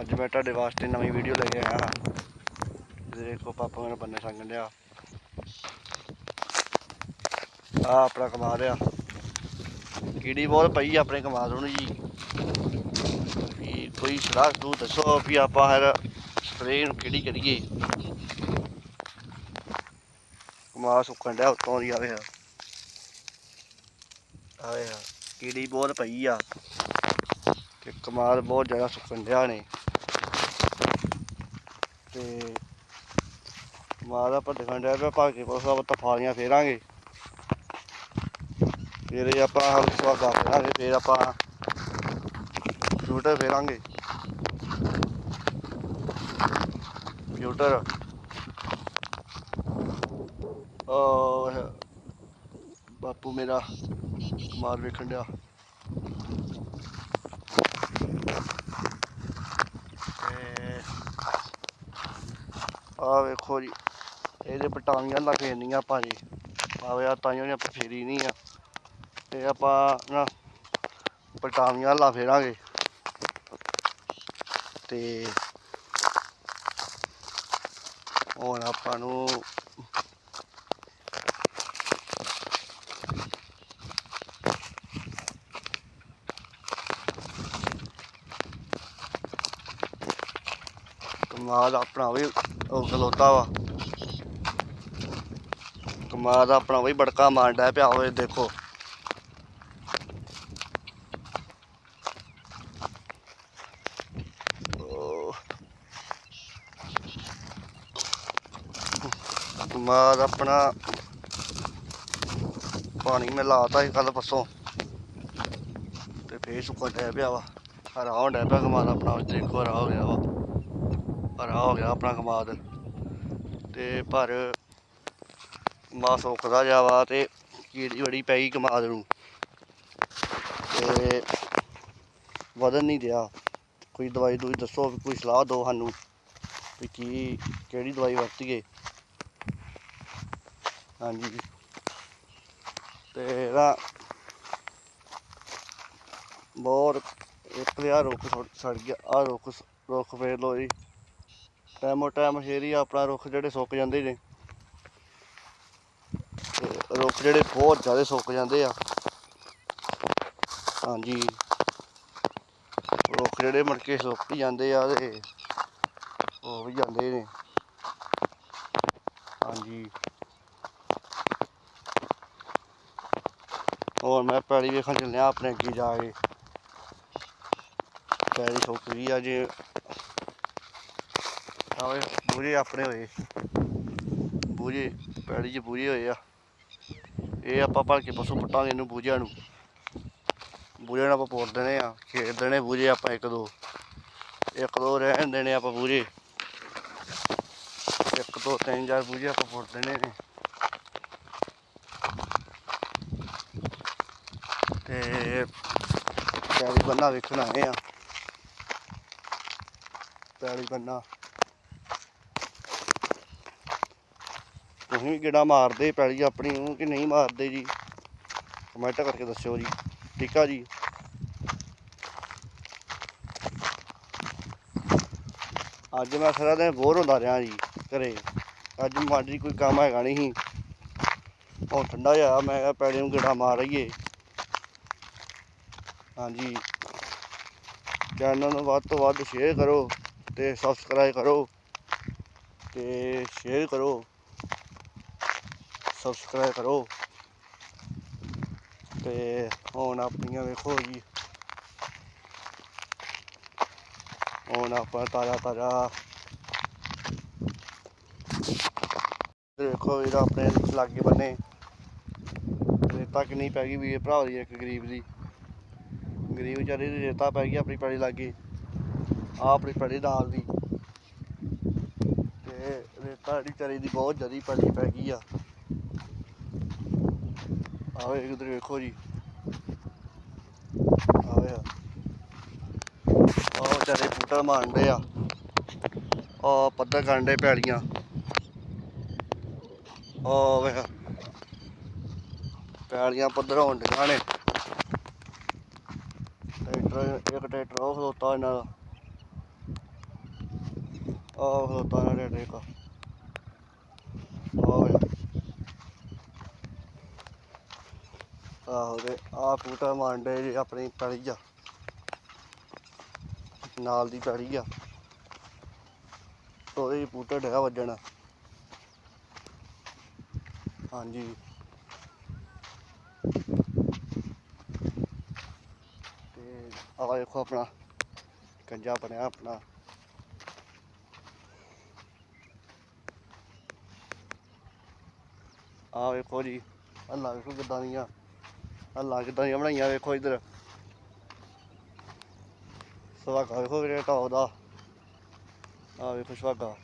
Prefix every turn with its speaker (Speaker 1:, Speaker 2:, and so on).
Speaker 1: ਅੱਜ ਮੈਂ ਤੁਹਾਡੇ ਵਾਸਤੇ ਨਵੀਂ ਵੀਡੀਓ ਲੈ ਕੇ ਆਇਆ ਹਾਂ। ਦੇਖੋ ਪਾਪਾ ਮੇਰੇ ਬੰਨੇ ਸੰਗਣ ਡਿਆ। ਆ ਆਪਣਾ ਕਮਾ ਲਿਆ। ਕੀੜੀ ਬਹੁਤ ਪਈ ਆ ਆਪਣੇ ਕਮਾਲ ਨੂੰ ਜੀ। ਵੀ ਕੋਈ ਸਲਾਹ ਤੂੰ ਦੱਸੋ ਵੀ ਆਪਾਂ ਹਰ ਸਪਰੇਅ ਨੂੰ ਕਿਹੜੀ ਕਰੀਏ। ਕਮਾਲ ਸੁੱਕਣ ਡਿਆ ਉੱਤੋਂ ਦੀ, ਆਵੇ ਆਵੇ ਕੀੜੀ ਬਹੁਤ ਪਈ ਆ। ਤੇ ਕਮਾਲ ਬਹੁਤ ਜ਼ਿਆਦਾ ਸੁੱਕਣ ਡਿਆ ਨੇ। ਤੇ ਕਮਾਲ ਦਾ ਪਰ ਡਿਆ ਪਿਆ ਭਾਗੇ ਕੇ ਕੋਸਾ ਆਪਾਂ ਫੇਰਾਂਗੇ। ਫਿਰ ਇਹ ਆਪਾਂ ਹਲਕਾ ਗਾ ਫੇਰਾਂਗੇ ਫਿਰ ਆਪਾਂ ਕੰਪਿਊਟਰ ਫੇਰਾਂਗੇ। ਕੰਪਿਊਟਰ ਉਹ ਬਾਪੂ ਮੇਰਾ ਕਮਾਲ ਵੇਖਣ ਡਿਆ। ਤੇ ਆ ਵੇਖੋ ਜੀ, ਇਹਦੇ ਪਟਾਂਗੀਆਂ ਲਾ ਫੇਰਨੀਆਂ ਆਪਾਂ ਜੀ ਆਵੇ ਆ ਤਾਈਆਂ ਨੇ ਆਪਾਂ ਫੇਰੀ ਨਹੀਂ ਆ। ਤੇ ਆਪਾਂ ਨਾ ਪਟਾਂਗੀਆਂ ਲਾ ਫੇਰਾਂਗੇ। ਤੇ ਹੁਣ ਆਪਾਂ ਨੂੰ ਕਮਾਲ ਆਪਣਾ ਵੀ ਉਹ ਖਲੋਤਾ ਵਾ। ਕਮਾਲ ਦਾ ਆਪਣਾ ਵੀ ਬੜਕਾ ਮਾਰਦਾ ਪਿਆ ਹੋਵੇ ਦੇਖੋ। ਉਹ। ਕਮਾਲ ਆਪਣਾ ਪਾਣੀ ਮੈਂ ਲਾਤਾ ਸੀ ਕੱਲ ਪਰਸੋਂ। ਤੇ ਫੇਰ ਸੁੱਕਾ ਡਿਆ ਪਿਆ ਵਾ। ਹਰਾ ਹੋਣ ਪਿਆ ਕਮਾਲ ਆਪਣਾ, ਦੇਖੋ ਹਰਾ ਹੋ ਗਿਆ ਵਾ। ਭਰਾ ਹੋ ਗਿਆ ਆਪਣਾ ਕਮਾਦ ਤੇ ਪਰ ਮਾ ਸੁੱਕਦਾ ਜਾ ਵਾ ਤੇ ਕੀੜੀ ਬੜੀ ਪਈ ਕਮਾਦ ਨੂੰ। ਤੇ ਵਧਣ ਨਹੀਂ ਦਿਆ। ਕੋਈ ਦਵਾਈ ਦੂਈ ਦੱਸੋ ਕੋਈ ਸਲਾਹ ਦਿਓ ਸਾਨੂੰ, ਵੀ ਕੀ, ਕਿਹੜੀ ਦਵਾਈ ਵਰਤੀਏ। ਹਾਂਜੀ। ਤੇ ਨਾ ਬਹੁਤ ਇੱਕ ਵਿਆਹ ਰੁੱਖ ਸੜ ਗਿਆ। ਆ ਰੁੱਖ ਰੁੱਖ ਫੇਰ ਲੋ ਜੀ। ਟਾਈਮੋ ਟਾਈਮ ਸ਼ੇਰੀ ਆਪਣਾ ਰੁੱਖ ਜਿਹੜੇ ਸੁੱਕ ਜਾਂਦੇ ਨੇ ਤੇ ਰੁੱਖ ਜਿਹੜੇ ਬਹੁਤ ਜ਼ਿਆਦਾ ਸੁੱਕ ਜਾਂਦੇ ਆ। ਹਾਂਜੀ। ਰੁੱਖ ਜਿਹੜੇ ਮੁੜ ਕੇ ਸੁੱਕ ਹੀ ਜਾਂਦੇ ਆ ਤੇ ਉਹ ਵੀ ਜਾਂਦੇ ਨੇ। ਹਾਂਜੀ। ਹੋਰ ਮੈਂ ਪੈਲੀ ਵੇਖਣ ਚੱਲਿਆ ਆਪਣੇ ਅੱਗੇ ਜਾ ਕੇ। ਪੈਲੀ ਸੁੱਕ ਗਈ ਆ ਜੇ। ਆਵੇ ਬੂਝੇ ਆਪਣੇ ਹੋਏ। ਬੂਝੇ, ਪੈੜੀ 'ਚ ਬੂਝੇ ਹੋਏ ਆ। ਇਹ ਆਪਾਂ ਭਰ ਕੇ ਪਸ਼ੂ ਪਟਾਂਗੇ ਇਹਨੂੰ ਬੂਝਿਆਂ ਨੂੰ। ਬੂਝਿਆਂ ਨੂੰ ਆਪਾਂ ਪੋੜ ਦੇਣੇ ਆ ਖੇਡ ਦੇਣੇ ਬੂਝੇ ਆਪਾਂ ਇੱਕ ਦੋ। ਇੱਕ ਦੋ ਰਹਿਣ ਦੇਣੇ ਆਪਾਂ ਬੂਝੇ। ਇੱਕ ਦੋ, ਤਿੰਨ ਚਾਰ ਬੂਝੇ ਆਪਾਂ ਪੋੜ ਦੇਣੇ ਨੇ। ਤੇ ਪੈੜੀ ਬੰਨਾ ਵੇਖਣ ਆਏ ਆ। ਪੈੜੀ ਬੰਨਾ। ਤੁਸੀਂ ਵੀ ਕਿਹੜਾ ਮਾਰਦੇ ਪੈਲੀ ਆਪਣੀ ਨੂੰ ਕਿ ਨਹੀਂ ਮਾਰਦੇ ਜੀ। ਕਮੈਂਟ ਕਰਕੇ ਦੱਸਿਓ ਜੀ। ਠੀਕ ਆ ਜੀ। ਅੱਜ ਮੈਂ ਸਾਰਾ ਦਿਨ ਬੋਰ ਹੁੰਦਾ ਰਿਹਾ ਜੀ ਘਰੇ। ਅੱਜ ਮਾੜੀ ਕੋਈ ਕੰਮ ਹੈਗਾ ਨਹੀਂ ਸੀ। ਉਹ ਠੰਡਾ ਜਿਹਾ ਮੈਂ ਕਿਹਾ ਪੈੜੀ ਨੂੰ ਕਿਹੜਾ ਮਾਰ ਰਹੀਏ ਹਾਂਜੀ। ਚੈਨਲ ਨੂੰ ਵੱਧ ਤੋਂ ਵੱਧ ਸ਼ੇਅਰ ਕਰੋ ਤੇ ਸਬਸਕ੍ਰਾਈਬ ਕਰੋ ਤੇ ਸ਼ੇਅਰ ਕਰੋ। ਸਬਸਕ੍ਰਾਈਬ ਕਰੋ। ਤੇ ਹੁਣ ਆਪਣੀਆਂ ਵੇਖੋ ਜੀ। ਹੁਣ ਆਪਾਂ ਤਾਜ਼ਾ ਤਾਜ਼ਾ ਤੇ ਵੇਖੋ ਇਹਦਾ ਆਪਣੇ ਲਾਗੇ ਬੰਨੇ। ਰੇਤਾ ਕਿੰਨੀ ਪੈ ਗਈ ਵੀਰ ਭਰਾ ਦੀ ਇੱਕ ਗਰੀਬ ਦੀ। ਗਰੀਬ ਵਿਚਾਰੇ ਦੀ ਰੇਤਾ ਪੈ ਗਈ ਆਪਣੀ ਪੈੜੀ ਲਾਗੇ। ਆ ਆਪਣੀ ਪੈੜੀ ਨਾਲ ਦੀ। ਤੇ ਰੇਤਾ ਜਿਹੜੀ ਵਿਚਾਰੀ ਦੀ ਬਹੁਤ ਜ਼ਿਆਦਾ ਪੈੜੀ ਪੈ ਗਈ ਆ। ਆਵੇ ਉਧਰ ਵੇਖੋ ਜੀ। ਆਵੇ ਆ ਉਹ ਵਿਚਾਰੇ ਫੁੱਟਰ ਮਾਰਦੇ ਆ। ਉਹ ਪੱਧਰ ਕਾਂਡੇ ਪੈਲੀਆਂ। ਉਹ ਵੇ ਪੈਲੀਆਂ ਪੱਧਰ ਹੋਣ ਡੀਆਂ ਨੇ। ਟਰੈਕਟਰ, ਇੱਕ ਟਰੈਕਟਰ ਉਹ ਖਲੋਤਾ ਇਹਨਾਂ ਦਾ। ਆਹ ਖਲੋਤਾ ਨਾ ਡੇਢ ਇੱਕ ਆਹ ਆਹੋ ਤੇ ਆਹ ਪੂਟਾ ਮਾਂਡੇ ਜੀ, ਆਪਣੀ ਪੈਲੀ ਆ। ਨਾਲ ਦੀ ਪੈਲੀ ਆ। ਉਹਦੇ ਪੂਟਾ ਡਿਆ ਵੱਜਣ। ਹਾਂਜੀ। ਤੇ ਆਹ ਦੇਖੋ ਆਪਣਾ ਕੰਜਾ ਬਣਿਆ ਆਪਣਾ। ਆਹ ਵੇਖੋ ਜੀ ਅੱਲਾ ਵੇਖੋ ਕਿੱਦਾਂ ਦੀਆਂ। ਅੱਲਾ ਕਿੱਦਾਂ ਦੀਆਂ ਬਣਾਈਆਂ ਵੇਖੋ ਇੱਧਰ। ਸੁਹਾਗਾ ਵੇਖੋ ਵੀਰੇ ਟੌਪ ਦਾ। ਆਹ ਵੇਖੋ ਸੁਹਾਗਾ।